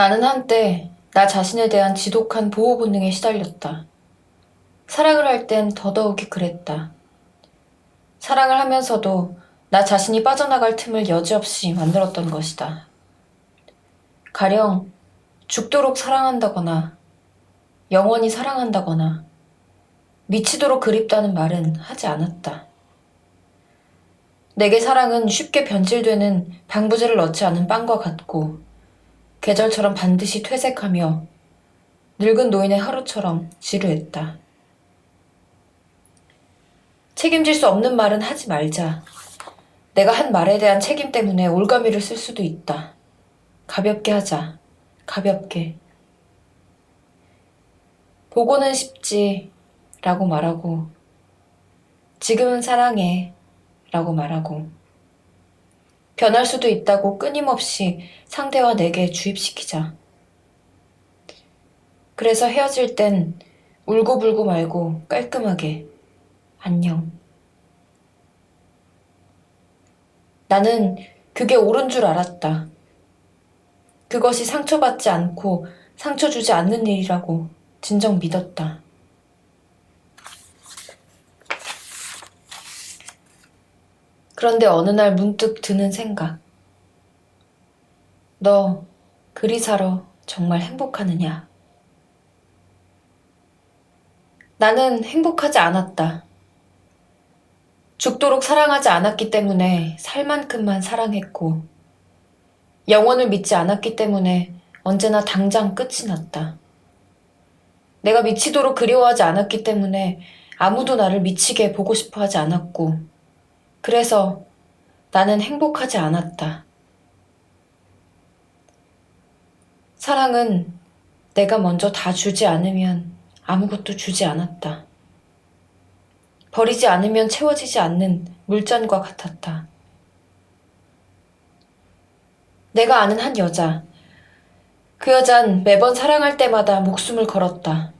나는 한때 나 자신에 대한 지독한 보호 본능에 시달렸다. 사랑을 할 땐 더더욱이 그랬다. 사랑을 하면서도 나 자신이 빠져나갈 틈을 여지없이 만들었던 것이다. 가령 죽도록 사랑한다거나 영원히 사랑한다거나 미치도록 그립다는 말은 하지 않았다. 내게 사랑은 쉽게 변질되는 방부제를 넣지 않은 빵과 같고 계절처럼 반드시 퇴색하며 늙은 노인의 하루처럼 지루했다. 책임질 수 없는 말은 하지 말자. 내가 한 말에 대한 책임 때문에 올가미를 쓸 수도 있다. 가볍게 하자. 가볍게. 보고는 쉽지. 라고 말하고, 지금은 사랑해. 라고 말하고, 변할 수도 있다고 끊임없이 상대와 내게 주입시키자. 그래서 헤어질 땐 울고불고 말고 깔끔하게 안녕. 나는 그게 옳은 줄 알았다. 그것이 상처받지 않고 상처 주지 않는 일이라고 진정 믿었다. 그런데 어느 날 문득 드는 생각. 너 그리 살아 정말 행복하느냐? 나는 행복하지 않았다. 죽도록 사랑하지 않았기 때문에 살 만큼만 사랑했고, 영원을 믿지 않았기 때문에 언제나 당장 끝이 났다. 내가 미치도록 그리워하지 않았기 때문에 아무도 나를 미치게 보고 싶어 하지 않았고, 그래서 나는 행복하지 않았다. 사랑은 내가 먼저 다 주지 않으면 아무것도 주지 않았다. 버리지 않으면 채워지지 않는 물잔과 같았다. 내가 아는 한 여자. 그 여잔 매번 사랑할 때마다 목숨을 걸었다.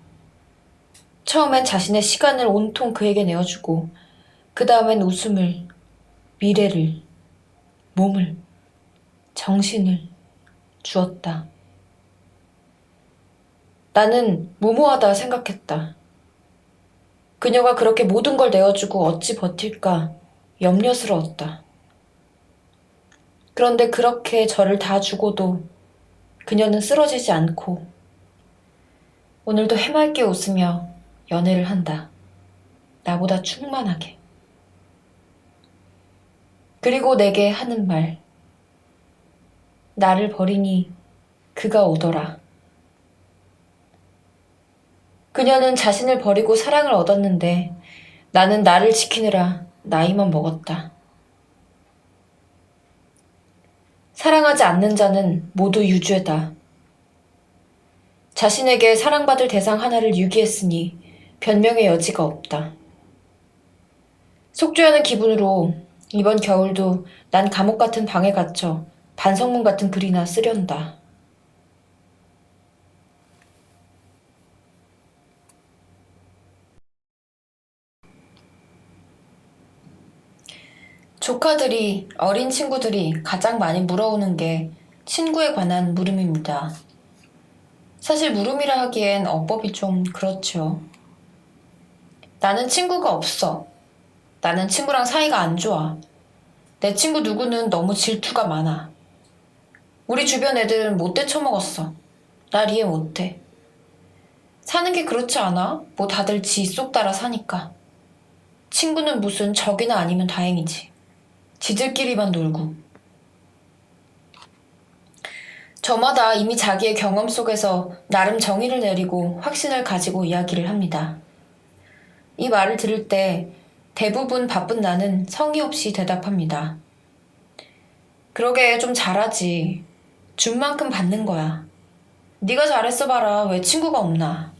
처음엔 자신의 시간을 온통 그에게 내어주고, 그 다음엔 웃음을, 미래를, 몸을, 정신을 주었다. 나는 무모하다 생각했다. 그녀가 그렇게 모든 걸 내어주고 어찌 버틸까 염려스러웠다. 그런데 그렇게 저를 다 주고도 그녀는 쓰러지지 않고 오늘도 해맑게 웃으며 연애를 한다. 나보다 충만하게. 그리고 내게 하는 말. 나를 버리니 그가 오더라. 그녀는 자신을 버리고 사랑을 얻었는데 나는 나를 지키느라 나이만 먹었다. 사랑하지 않는 자는 모두 유죄다. 자신에게 사랑받을 대상 하나를 유기했으니 변명의 여지가 없다. 속죄하는 기분으로 이번 겨울도 난 감옥 같은 방에 갇혀 반성문 같은 글이나 쓰련다. 조카들이, 어린 친구들이 가장 많이 물어오는 게 친구에 관한 물음입니다. 사실 물음이라 하기엔 어법이 좀 그렇죠. 나는 친구가 없어. 나는 친구랑 사이가 안 좋아. 내 친구 누구는 너무 질투가 많아. 우리 주변 애들은 못돼 처먹었어. 날 이해 못해. 사는 게 그렇지 않아? 뭐 다들 지 속 따라 사니까. 친구는 무슨 적이나 아니면 다행이지. 지들끼리만 놀고. 저마다 이미 자기의 경험 속에서 나름 정의를 내리고 확신을 가지고 이야기를 합니다. 이 말을 들을 때 대부분 바쁜 나는 성의 없이 대답합니다. 그러게 좀 잘하지. 준 만큼 받는 거야. 네가 잘했어 봐라. 왜 친구가 없나?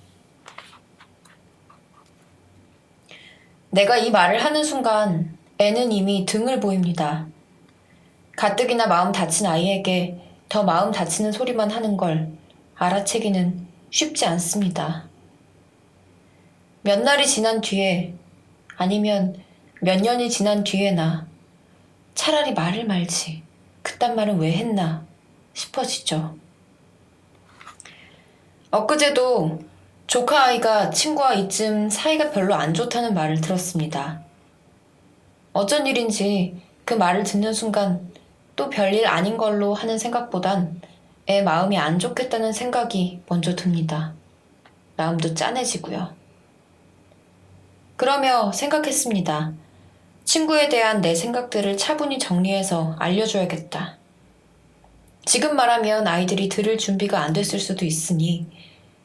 내가 이 말을 하는 순간 애는 이미 등을 보입니다. 가뜩이나 마음 다친 아이에게 더 마음 다치는 소리만 하는 걸 알아채기는 쉽지 않습니다. 몇 날이 지난 뒤에 아니면 몇 년이 지난 뒤에나 차라리 말을 말지 그딴 말은 왜 했나 싶어지죠. 엊그제도 조카 아이가 친구와 이쯤 사이가 별로 안 좋다는 말을 들었습니다. 어쩐 일인지 그 말을 듣는 순간 또 별일 아닌 걸로 하는 생각보단 애 마음이 안 좋겠다는 생각이 먼저 듭니다. 마음도 짠해지고요. 그러며 생각했습니다. 친구에 대한 내 생각들을 차분히 정리해서 알려줘야겠다. 지금 말하면 아이들이 들을 준비가 안 됐을 수도 있으니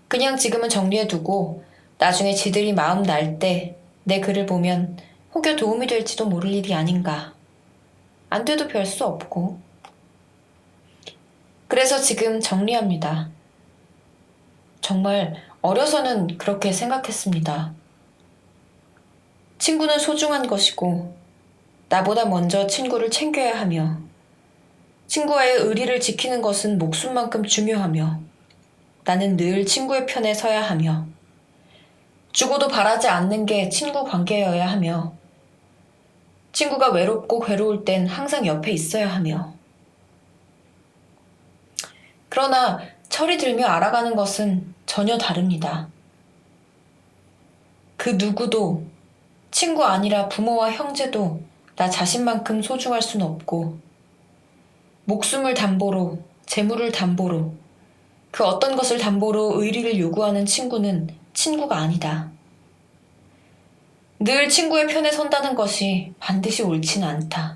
그냥 지금은 정리해두고 나중에 지들이 마음 날 때 내 글을 보면 혹여 도움이 될지도 모를 일이 아닌가. 안 돼도 별 수 없고. 그래서 지금 정리합니다. 정말 어려서는 그렇게 생각했습니다. 친구는 소중한 것이고, 나보다 먼저 친구를 챙겨야 하며, 친구와의 의리를 지키는 것은 목숨만큼 중요하며, 나는 늘 친구의 편에 서야 하며, 죽어도 바라지 않는 게 친구 관계여야 하며, 친구가 외롭고 괴로울 땐 항상 옆에 있어야 하며, 그러나 철이 들며 알아가는 것은 전혀 다릅니다. 그 누구도 친구 아니라 부모와 형제도 나 자신만큼 소중할 순 없고, 목숨을 담보로, 재물을 담보로, 그 어떤 것을 담보로 의리를 요구하는 친구는 친구가 아니다. 늘 친구의 편에 선다는 것이 반드시 옳지는 않다.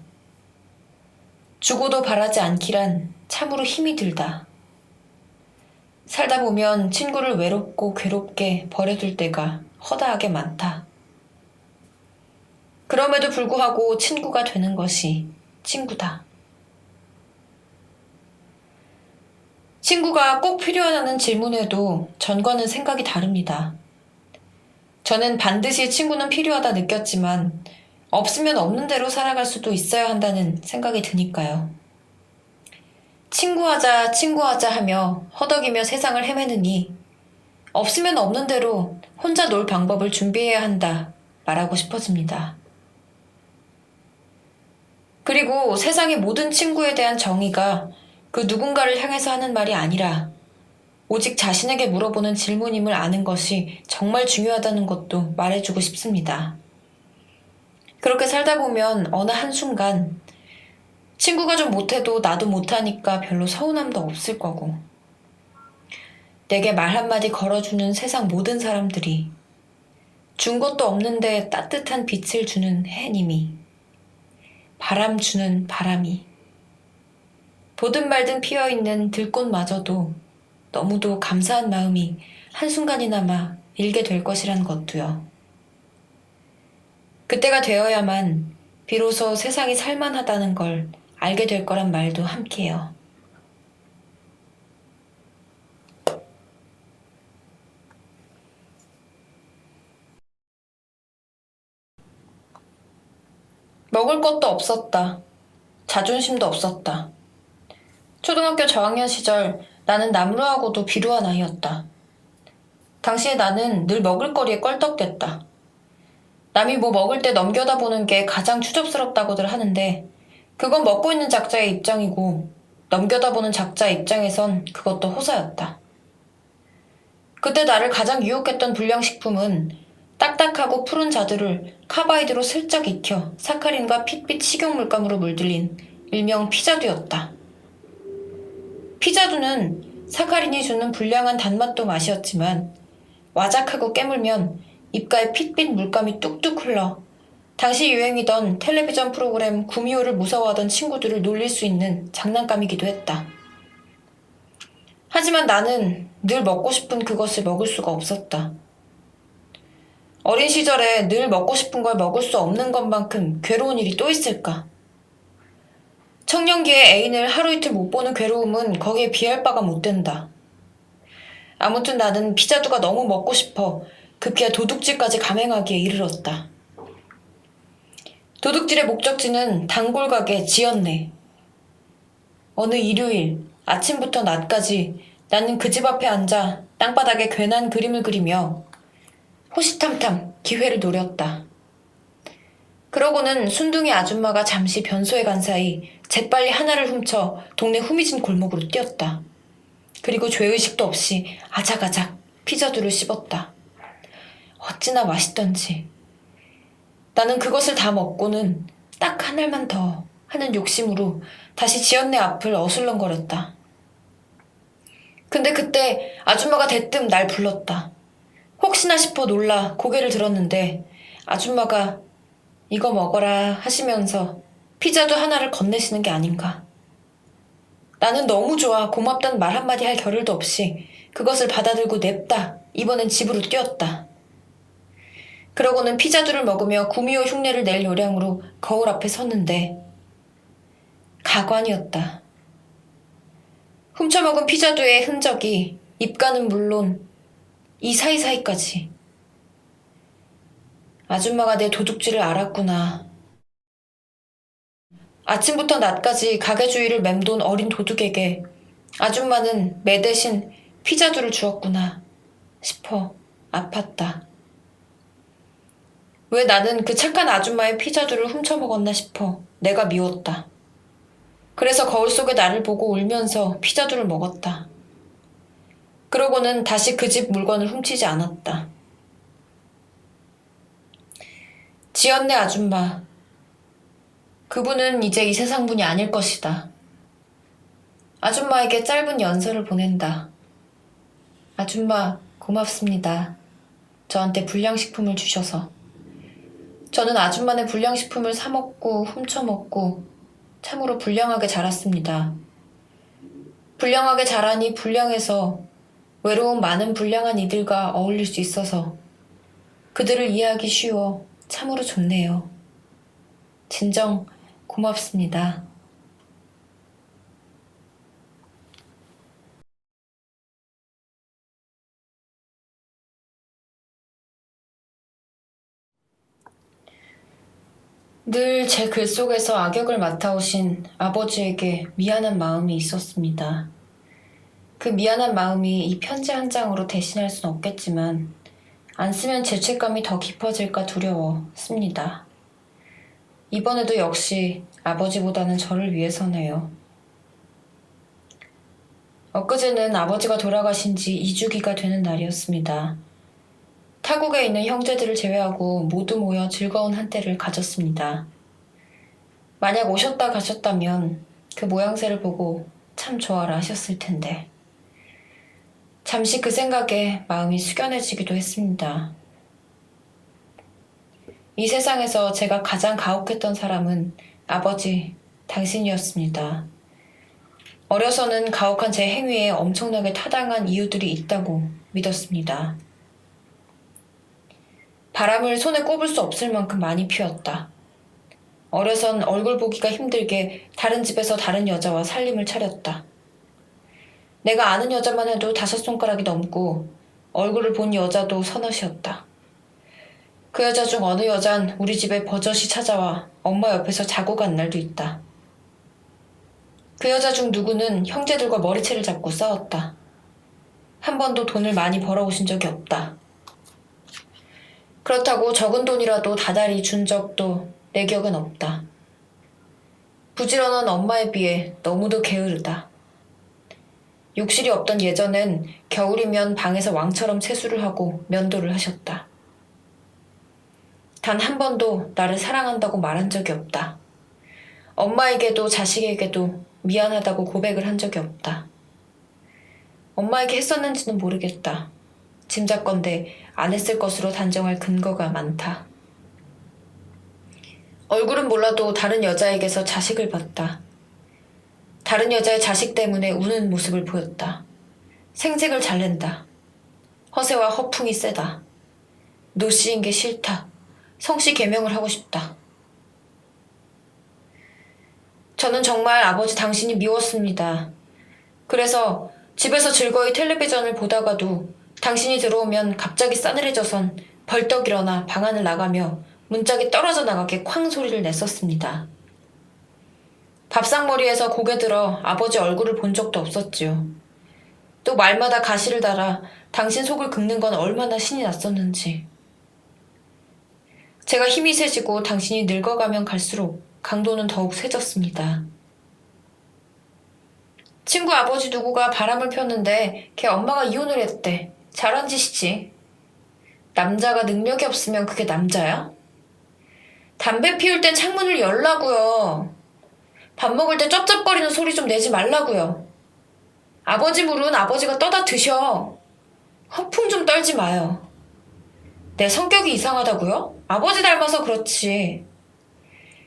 죽어도 바라지 않기란 참으로 힘이 들다. 살다 보면 친구를 외롭고 괴롭게 버려둘 때가 허다하게 많다. 그럼에도 불구하고 친구가 되는 것이 친구다. 친구가 꼭 필요하다는 질문에도 전과는 생각이 다릅니다. 저는 반드시 친구는 필요하다 느꼈지만 없으면 없는 대로 살아갈 수도 있어야 한다는 생각이 드니까요. 친구하자, 친구하자 하며 허덕이며 세상을 헤매느니 없으면 없는 대로 혼자 놀 방법을 준비해야 한다 말하고 싶어집니다. 그리고 세상의 모든 친구에 대한 정의가 그 누군가를 향해서 하는 말이 아니라 오직 자신에게 물어보는 질문임을 아는 것이 정말 중요하다는 것도 말해주고 싶습니다. 그렇게 살다 보면 어느 한순간 친구가 좀 못해도 나도 못하니까 별로 서운함도 없을 거고 내게 말 한마디 걸어주는 세상 모든 사람들이 준 것도 없는데 따뜻한 빛을 주는 해님이 바람 주는 바람이 보든 말든 피어있는 들꽃마저도 너무도 감사한 마음이 한순간이나마 일게 될 것이란 것도요. 그때가 되어야만 비로소 세상이 살만하다는 걸 알게 될 거란 말도 함께요. 먹을 것도 없었다. 자존심도 없었다. 초등학교 저학년 시절 나는 나무라하고도 비루한 아이였다. 당시에 나는 늘 먹을거리에 껄떡댔다. 남이 뭐 먹을 때 넘겨다 보는 게 가장 추접스럽다고들 하는데 그건 먹고 있는 작자의 입장이고 넘겨다 보는 작자 입장에선 그것도 호사였다. 그때 나를 가장 유혹했던 불량식품은 딱딱하고 푸른 자두를 카바이드로 슬쩍 익혀 사카린과 핏빛 식용물감으로 물들인 일명 피자두였다. 피자두는 사카린이 주는 불량한 단맛도 맛이었지만 와작하고 깨물면 입가에 핏빛 물감이 뚝뚝 흘러 당시 유행이던 텔레비전 프로그램 구미호를 무서워하던 친구들을 놀릴 수 있는 장난감이기도 했다. 하지만 나는 늘 먹고 싶은 그것을 먹을 수가 없었다. 어린 시절에 늘 먹고 싶은 걸 먹을 수 없는 것만큼 괴로운 일이 또 있을까? 청년기에 애인을 하루 이틀 못 보는 괴로움은 거기에 비할 바가 못 된다. 아무튼 나는 피자두가 너무 먹고 싶어 급기야 도둑질까지 감행하기에 이르렀다. 도둑질의 목적지는 단골 가게 지었네. 어느 일요일 아침부터 낮까지 나는 그 집 앞에 앉아 땅바닥에 괜한 그림을 그리며 호시탐탐 기회를 노렸다. 그러고는 순둥이 아줌마가 잠시 변소에 간 사이 재빨리 하나를 훔쳐 동네 후미진 골목으로 뛰었다. 그리고 죄의식도 없이 아작아작 피자두를 씹었다. 어찌나 맛있던지. 나는 그것을 다 먹고는 딱 한 알만 더 하는 욕심으로 다시 지연네 앞을 어슬렁거렸다. 근데 그때 아줌마가 대뜸 날 불렀다. 혹시나 싶어 놀라 고개를 들었는데 아줌마가 이거 먹어라 하시면서 피자도 하나를 건네시는 게 아닌가. 나는 너무 좋아 고맙다는 말 한마디 할 겨를도 없이 그것을 받아들고 냅다 이번엔 집으로 뛰었다. 그러고는 피자두를 먹으며 구미호 흉내를 낼 요량으로 거울 앞에 섰는데 가관이었다. 훔쳐먹은 피자두의 흔적이 입가는 물론 이 사이사이까지 아줌마가 내 도둑질을 알았구나. 아침부터 낮까지 가게 주위를 맴돈 어린 도둑에게 아줌마는 매 대신 피자두를 주었구나 싶어 아팠다. 왜 나는 그 착한 아줌마의 피자두를 훔쳐먹었나 싶어 내가 미웠다. 그래서 거울 속에 나를 보고 울면서 피자두를 먹었다. 그러고는 다시 그 집 물건을 훔치지 않았다. 지연네 아줌마. 그분은 이제 이 세상 분이 아닐 것이다. 아줌마에게 짧은 연설을 보낸다. 아줌마, 고맙습니다. 저한테 불량식품을 주셔서. 저는 아줌마네 불량식품을 사먹고 훔쳐먹고 참으로 불량하게 자랐습니다. 불량하게 자라니 불량해서 외로운 많은 불량한 이들과 어울릴 수 있어서 그들을 이해하기 쉬워 참으로 좋네요. 진정 고맙습니다. 늘 제 글 속에서 악역을 맡아오신 아버지에게 미안한 마음이 있었습니다. 그 미안한 마음이 이 편지 한 장으로 대신할 순 없겠지만 안 쓰면 죄책감이 더 깊어질까 두려워 씁니다. 이번에도 역시 아버지보다는 저를 위해서네요. 엊그제는 아버지가 돌아가신 지 2주기가 되는 날이었습니다. 타국에 있는 형제들을 제외하고 모두 모여 즐거운 한때를 가졌습니다. 만약 오셨다 가셨다면 그 모양새를 보고 참 좋아라 하셨을 텐데. 잠시 그 생각에 마음이 숙연해지기도 했습니다. 이 세상에서 제가 가장 가혹했던 사람은 아버지, 당신이었습니다. 어려서는 가혹한 제 행위에 엄청나게 타당한 이유들이 있다고 믿었습니다. 바람을 손에 꼽을 수 없을 만큼 많이 피웠다. 어려선 얼굴 보기가 힘들게 다른 집에서 다른 여자와 살림을 차렸다. 내가 아는 여자만 해도 다섯 손가락이 넘고 얼굴을 본 여자도 서너시였다. 그 여자 중 어느 여잔 우리 집에 버젓이 찾아와 엄마 옆에서 자고 간 날도 있다. 그 여자 중 누구는 형제들과 머리채를 잡고 싸웠다. 한 번도 돈을 많이 벌어오신 적이 없다. 그렇다고 적은 돈이라도 다달이 준 적도 내 기억은 없다. 부지런한 엄마에 비해 너무도 게으르다. 욕실이 없던 예전엔 겨울이면 방에서 왕처럼 세수를 하고 면도를 하셨다. 단 한 번도 나를 사랑한다고 말한 적이 없다. 엄마에게도 자식에게도 미안하다고 고백을 한 적이 없다. 엄마에게 했었는지는 모르겠다. 짐작건대 안 했을 것으로 단정할 근거가 많다. 얼굴은 몰라도 다른 여자에게서 자식을 봤다. 다른 여자의 자식 때문에 우는 모습을 보였다. 생색을 잘 낸다. 허세와 허풍이 세다. 노씨인 게 싫다. 성씨 개명을 하고 싶다. 저는 정말 아버지 당신이 미웠습니다. 그래서 집에서 즐거이 텔레비전을 보다가도 당신이 들어오면 갑자기 싸늘해져선 벌떡 일어나 방 안을 나가며 문짝이 떨어져 나가게 쾅 소리를 냈었습니다. 밥상머리에서 고개 들어 아버지 얼굴을 본 적도 없었지요. 또 말마다 가시를 달아 당신 속을 긁는 건 얼마나 신이 났었는지. 제가 힘이 세지고 당신이 늙어가면 갈수록 강도는 더욱 세졌습니다. 친구 아버지 누구가 바람을 폈는데 걔 엄마가 이혼을 했대. 잘한 짓이지. 남자가 능력이 없으면 그게 남자야? 담배 피울 땐 창문을 열라고요. 밥 먹을 때 쩝쩝거리는 소리 좀 내지 말라고요. 아버지 물은 아버지가 떠다 드셔. 허풍 좀 떨지 마요. 내 성격이 이상하다고요? 아버지 닮아서 그렇지.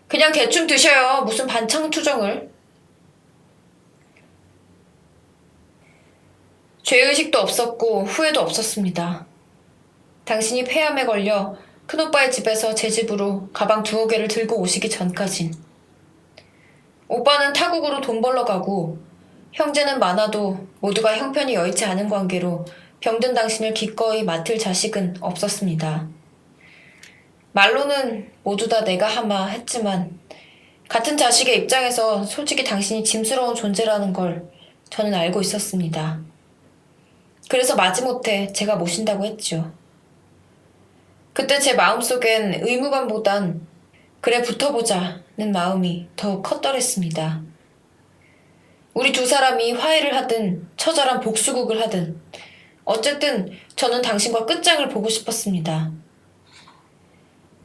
그냥 대충 드셔요. 무슨 반창 투정을. 죄의식도 없었고 후회도 없었습니다. 당신이 폐암에 걸려 큰오빠의 집에서 제 집으로 가방 두어 개를 들고 오시기 전까진. 오빠는 타국으로 돈 벌러 가고 형제는 많아도 모두가 형편이 여의치 않은 관계로 병든 당신을 기꺼이 맡을 자식은 없었습니다. 말로는 모두 다 내가 하마 했지만 같은 자식의 입장에서 솔직히 당신이 짐스러운 존재라는 걸 저는 알고 있었습니다. 그래서 마지못해 제가 모신다고 했죠. 그때 제 마음속엔 의무감보단 그래 붙어보자는 마음이 더욱 컸더랬습니다. 우리 두 사람이 화해를 하든 처절한 복수국을 하든 어쨌든 저는 당신과 끝장을 보고 싶었습니다.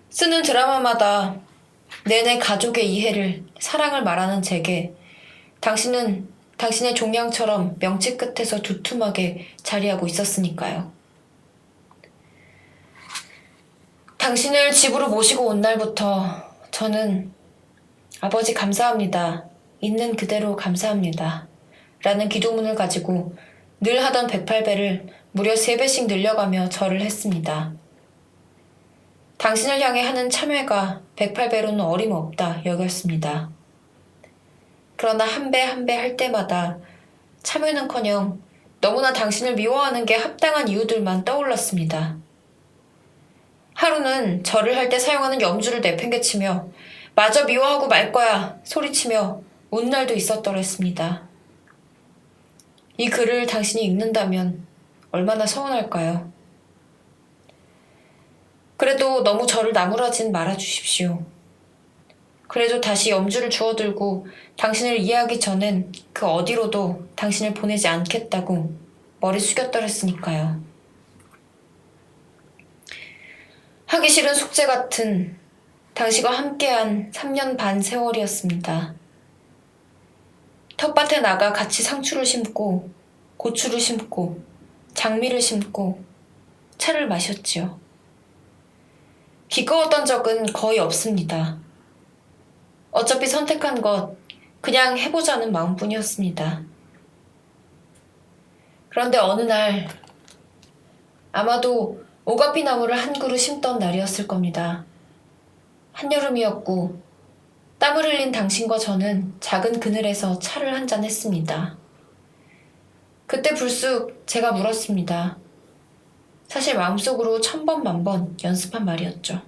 쓰는 드라마마다 내내 가족의 이해를 사랑을 말하는 제게 당신은 당신의 종양처럼 명치 끝에서 두툼하게 자리하고 있었으니까요. 당신을 집으로 모시고 온 날부터 저는 아버지 감사합니다. 있는 그대로 감사합니다. 라는 기도문을 가지고 늘 하던 108배를 무려 3배씩 늘려가며 절을 했습니다. 당신을 향해 하는 참회가 108배로는 어림없다 여겼습니다. 그러나 한 배 한 배 할 때마다 참회는커녕 너무나 당신을 미워하는 게 합당한 이유들만 떠올랐습니다. 하루는 절을 할 때 사용하는 염주를 내팽개치며 마저 미워하고 말 거야 소리치며 운 날도 있었더랬습니다. 이 글을 당신이 읽는다면 얼마나 서운할까요? 그래도 너무 저를 나무라진 말아주십시오. 그래도 다시 염주를 주워들고 당신을 이해하기 전엔 그 어디로도 당신을 보내지 않겠다고 머리 숙였더랬으니까요. 하기 싫은 숙제 같은 당신과 함께한 3년 반 세월이었습니다. 텃밭에 나가 같이 상추를 심고 고추를 심고 장미를 심고 차를 마셨지요. 기꺼웠던 적은 거의 없습니다. 어차피 선택한 것 그냥 해보자는 마음뿐이었습니다. 그런데 어느 날 아마도 오가피 나무를 한 그루 심던 날이었을 겁니다. 한여름이었고 땀을 흘린 당신과 저는 작은 그늘에서 차를 한 잔 했습니다. 그때 불쑥 제가 물었습니다. 사실 마음속으로 천번 만번 연습한 말이었죠.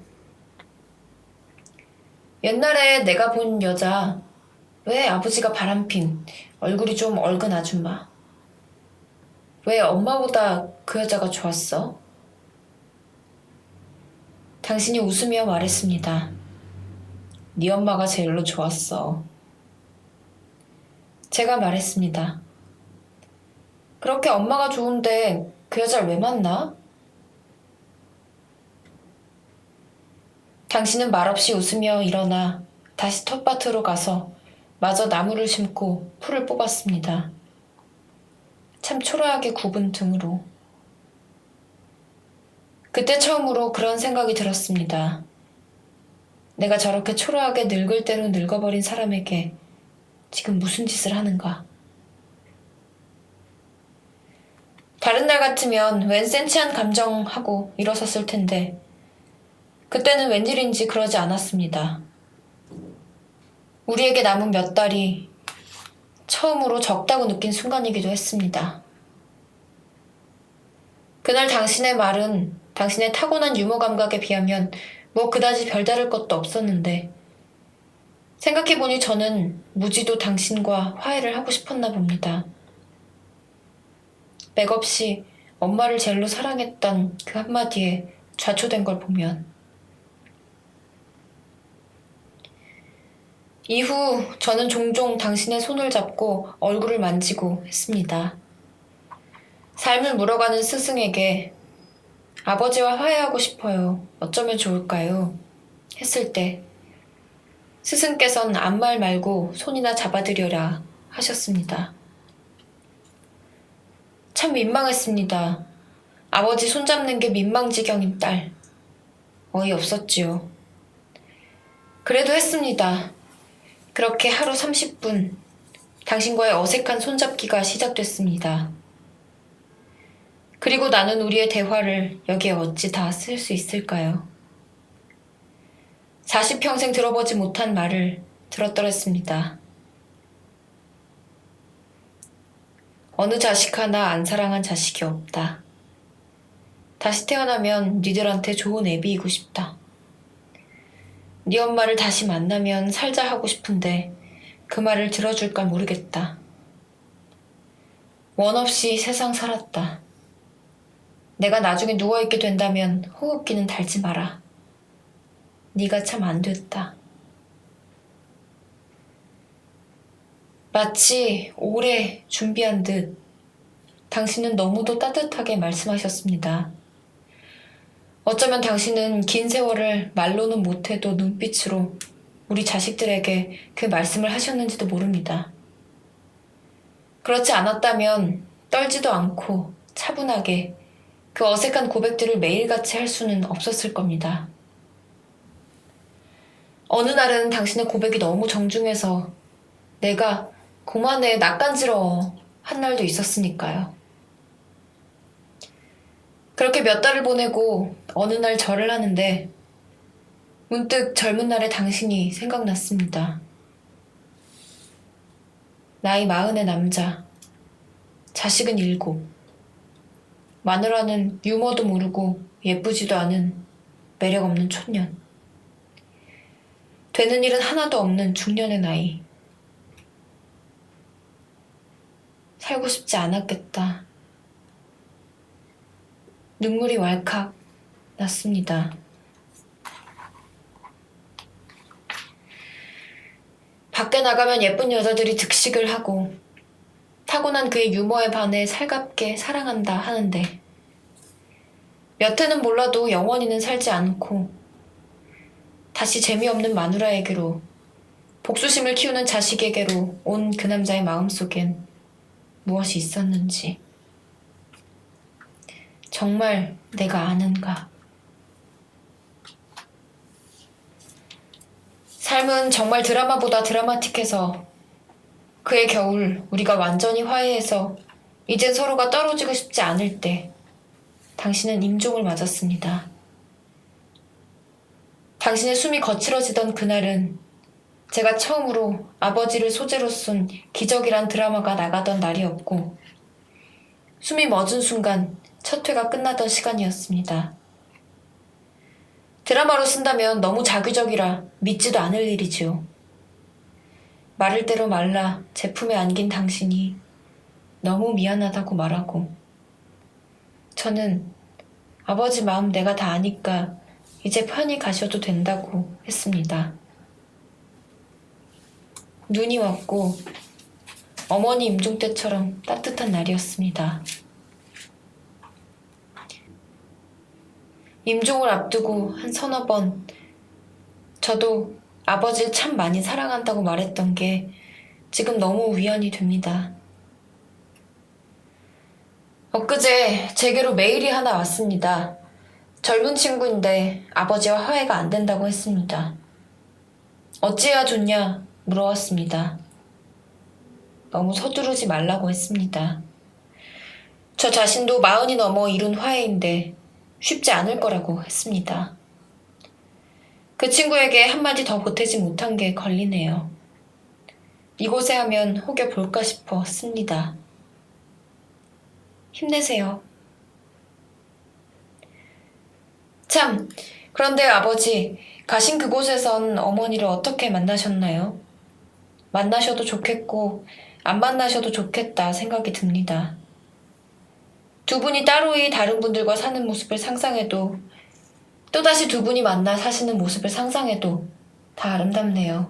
옛날에 내가 본 여자, 왜 아버지가 바람핀 얼굴이 좀 얼근 아줌마? 왜 엄마보다 그 여자가 좋았어? 당신이 웃으며 말했습니다. 네 엄마가 제일로 좋았어. 제가 말했습니다. 그렇게 엄마가 좋은데 그 여자를 왜 만나? 당신은 말없이 웃으며 일어나 다시 텃밭으로 가서 마저 나무를 심고 풀을 뽑았습니다. 참 초라하게 굽은 등으로. 그때 처음으로 그런 생각이 들었습니다. 내가 저렇게 초라하게 늙을 대로 늙어버린 사람에게 지금 무슨 짓을 하는가? 다른 날 같으면 웬 센치한 감정하고 일어섰을 텐데, 그때는 웬일인지 그러지 않았습니다. 우리에게 남은 몇 달이 처음으로 적다고 느낀 순간이기도 했습니다. 그날 당신의 말은 당신의 타고난 유머 감각에 비하면 뭐 그다지 별다를 것도 없었는데, 생각해보니 저는 무지도 당신과 화해를 하고 싶었나 봅니다. 맥없이 엄마를 제일로 사랑했던 그 한마디에 좌초된 걸 보면 이후 저는 종종 당신의 손을 잡고 얼굴을 만지고 했습니다. 삶을 물어가는 스승에게 아버지와 화해하고 싶어요. 어쩌면 좋을까요? 했을 때 스승께선 아무 말 말고 손이나 잡아드려라 하셨습니다. 참 민망했습니다. 아버지 손잡는 게 민망지경인 딸. 어이없었지요. 그래도 했습니다. 그렇게 하루 30분 당신과의 어색한 손잡기가 시작됐습니다. 그리고 나는 우리의 대화를 여기에 어찌 다 쓸 수 있을까요? 40평생 들어보지 못한 말을 들었더랬습니다. 어느 자식 하나 안 사랑한 자식이 없다. 다시 태어나면 니들한테 좋은 애비이고 싶다. 네 엄마를 다시 만나면 살자 하고 싶은데 그 말을 들어줄까 모르겠다. 원 없이 세상 살았다. 내가 나중에 누워있게 된다면 호흡기는 달지 마라. 네가 참 안 됐다. 마치 오래 준비한 듯 당신은 너무도 따뜻하게 말씀하셨습니다. 어쩌면 당신은 긴 세월을 말로는 못해도 눈빛으로 우리 자식들에게 그 말씀을 하셨는지도 모릅니다. 그렇지 않았다면 떨지도 않고 차분하게 그 어색한 고백들을 매일같이 할 수는 없었을 겁니다. 어느 날은 당신의 고백이 너무 정중해서 내가 고만에 낯간지러워 한 날도 있었으니까요. 그렇게 몇 달을 보내고 어느 날 절을 하는데 문득 젊은 날의 당신이 생각났습니다. 나이 마흔의 남자, 자식은 일곱, 마누라는 유머도 모르고 예쁘지도 않은 매력 없는 촌년. 되는 일은 하나도 없는 중년의 나이. 살고 싶지 않았겠다. 눈물이 왈칵 났습니다. 밖에 나가면 예쁜 여자들이 득식을 하고 타고난 그의 유머에 반해 살갑게 사랑한다 하는데 몇 해는 몰라도 영원히는 살지 않고 다시 재미없는 마누라에게로 복수심을 키우는 자식에게로 온 그 남자의 마음속엔 무엇이 있었는지 정말 내가 아는가? 삶은 정말 드라마보다 드라마틱해서 그의 겨울 우리가 완전히 화해해서 이젠 서로가 떨어지고 싶지 않을 때 당신은 임종을 맞았습니다. 당신의 숨이 거칠어지던 그날은 제가 처음으로 아버지를 소재로 쓴 기적이란 드라마가 나가던 날이었고 숨이 멎은 순간 첫 회가 끝나던 시간이었습니다. 드라마로 쓴다면 너무 자기적이라 믿지도 않을 일이지요. 마를 대로 말라 제품에 안긴 당신이 너무 미안하다고 말하고 저는 아버지 마음 내가 다 아니까 이제 편히 가셔도 된다고 했습니다. 눈이 왔고 어머니 임종 때처럼 따뜻한 날이었습니다. 임종을 앞두고 한 서너 번 저도 아버지를 참 많이 사랑한다고 말했던 게 지금 너무 위안이 됩니다. 엊그제 제게로 메일이 하나 왔습니다. 젊은 친구인데 아버지와 화해가 안 된다고 했습니다. 어찌해야 좋냐 물어왔습니다. 너무 서두르지 말라고 했습니다. 저 자신도 마흔이 넘어 이룬 화해인데 쉽지 않을 거라고 했습니다. 그 친구에게 한마디 더 보태지 못한 게 걸리네요. 이곳에 하면 혹여 볼까 싶어 씁니다. 힘내세요. 참, 그런데 아버지, 가신 그곳에선 어머니를 어떻게 만나셨나요? 만나셔도 좋겠고, 안 만나셔도 좋겠다 생각이 듭니다. 두 분이 따로이 다른 분들과 사는 모습을 상상해도, 또다시 두 분이 만나 사시는 모습을 상상해도 다 아름답네요.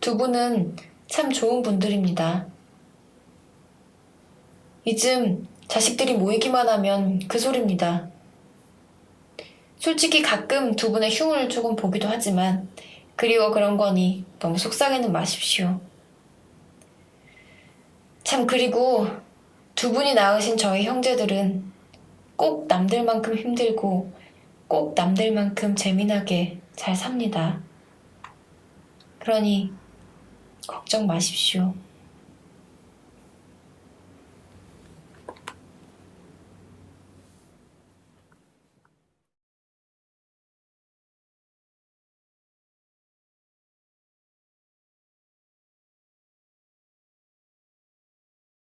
두 분은 참 좋은 분들입니다. 이즘 자식들이 모이기만 하면 그 소리입니다. 솔직히 가끔 두 분의 흉을 조금 보기도 하지만 그리워 그런 거니 너무 속상해는 마십시오. 참 그리고 두 분이 낳으신 저희 형제들은 꼭 남들만큼 힘들고 꼭 남들만큼 재미나게 잘 삽니다. 그러니 걱정 마십시오.